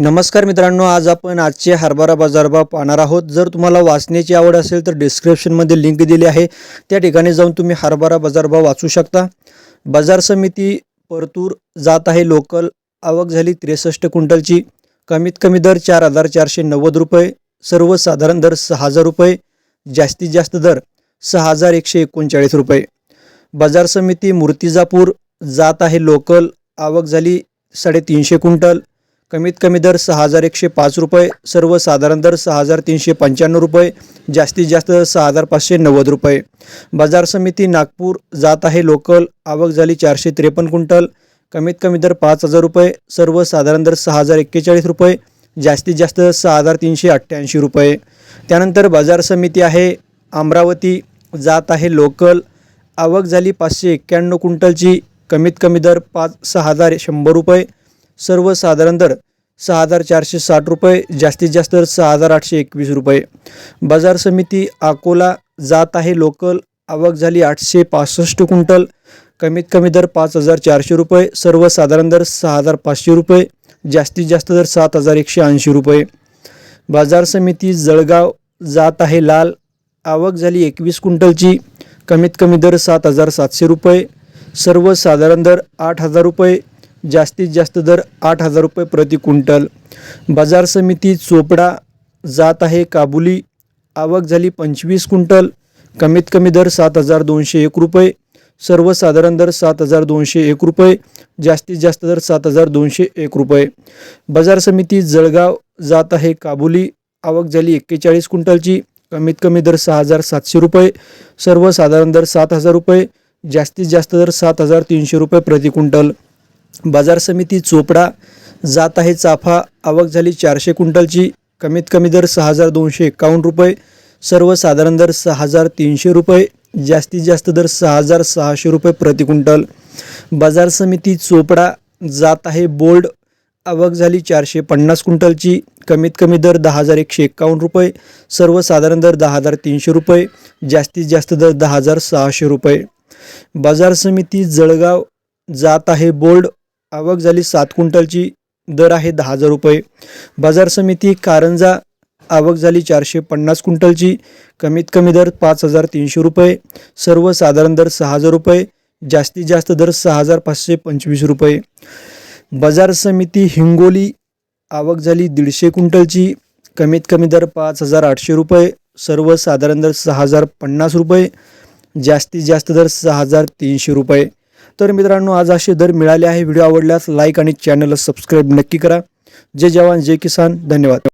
नमस्कार मित्रांनो आज आपण आजचे हरभरा बाजारभाव पाहणार आहोत. जर तुम्हाला वाचण्याची आवड असेल तर डिस्क्रिप्शनमध्ये लिंक दिली आहे. त्या ठिकाणी जाऊन तुम्ही हरभरा बाजारभाव वाचू शकता. बाजार समिती परतूर जात आहे. लोकल आवक झाली त्रेसष्ट क्विंटलची. कमीत कमी दर चार हजार चारशे नव्वद रुपये. सर्वसाधारण दर सहा हजार रुपये. जास्तीत जास्त दर सहा हजार एकशे एकोणचाळीस रुपये. बाजार समिती मूर्तिजापूर जात आहे. लोकल आवक झाली साडेतीनशे क्विंटल. कमीत कमी दर सहा हजार एकशे पाच रुपये सर्वसाधारण दर सहा हजार तीनशे पंच्याण्णव रुपये जास्तीत जास्त सहा हजार पाचशे नव्वद रुपये. बाजार समिती नागपूर जात आहे लोकल आवक झाली चारशे त्रेपन्न क्विंटल कमीत कमी दर पाच हजार रुपये सर्वसाधारण दर सहा हजार एक्केचाळीस रुपये जास्तीत जास्त सहा हजार तीनशे अठ्ठ्याऐंशी रुपये. त्यानंतर बाजार समिती आहे अमरावती जात आहे लोकल आवक झाली पाचशे एक्क्याण्णव क्विंटलची कमीत कमी दर पाच सहा हजार शंभर रुपये सर्वसाधारण दर सहा हजार चारशे साठ रुपये जास्तीत जास्त दर सहा हजार आठशे एकवीस रुपये. बाजार समिती अकोला जात आहे लोकल आवक झाली आठशे पासष्ट क्विंटल. कमीत कमी दर पाच हजार चारशे रुपये सर्वसाधारण दर सहा हजार पाचशे रुपये जास्तीत जास्त दर सात हजार एकशे ऐंशी रुपये. बाजार समिती जळगाव जात आहे लाल आवक झाली एकवीस क्विंटलची कमीत कमी दर सात हजार सातशे रुपये. सर्वसाधारण दर आठ हजार रुपये जास्तीत जास्त दर आठ हजार रुपये प्रति क्विंटल. बाजार समिती चोपडा जात आहे. काबुली आवक झाली पंचवीस क्विंटल. कमीत कमी दर सात हजार दोनशे एक रुपये. सर्वसाधारण दर सात हजार दोनशे एक रुपये. जास्तीत जास्त दर सात हजार दोनशे एक रुपये. बाजार समिती जळगाव जात आहे. काबुली आवक झाली एक्केचाळीस क्विंटलची. कमीत कमी दर सहा हजार सातशे रुपये. सर्वसाधारण दर सात हजार रुपये. जास्तीत जास्त दर सात हजार तीनशे रुपये प्रति क्विंटल. बाजार समिती चोपडा जात आहे चाफा. आवक झाली चारशे क्विंटलची. कमीत कमी दर सहा हजार दोनशे एकावन्न रुपये. सर्वसाधारण दर सहा हजार तीनशे रुपये. जास्तीत जास्त दर सहा हजार सहाशे रुपये प्रति क्विंटल. बाजार समिती चोपडा जात आहे बोल्ड. आवक झाली चारशे पन्नास क्विंटलची. कमीत कमी दर दहा हजार एकशे एक्कावन्न रुपये. सर्वसाधारण दर दहा हजार तीनशे रुपये. जास्तीत जास्त दर दहा हजार सहाशे रुपये. बाजार समिती जळगाव जात आहे बोल्ड. आवक झाली सात क्विंटलची दर आहे दहा हजार रुपये. बाजार समिती कारंजा आवक झाली चारशे पन्नास क्विंटलची. कमीत कमी दर पाच हजार तीनशे रुपये. सर्वसाधारण दर सहा हजार रुपये. जास्तीत जास्त दर सहा हजार पाचशे पंचवीस रुपये. बाजार समिती हिंगोली आवक झाली दीडशे क्विंटलची. कमीत कमी दर पाच हजार आठशे रुपये. सर्वसाधारण दर सहा हजार पन्नास रुपये. जास्तीत जास्त दर सहा हजार तीनशे रुपये. तर मित्रांनो आज असे दर मिळाले आहे. व्हिडिओ आवडल्यास लाईक आणि चॅनलला सबस्क्राईब नक्की करा. जय जवान जय किसान. धन्यवाद.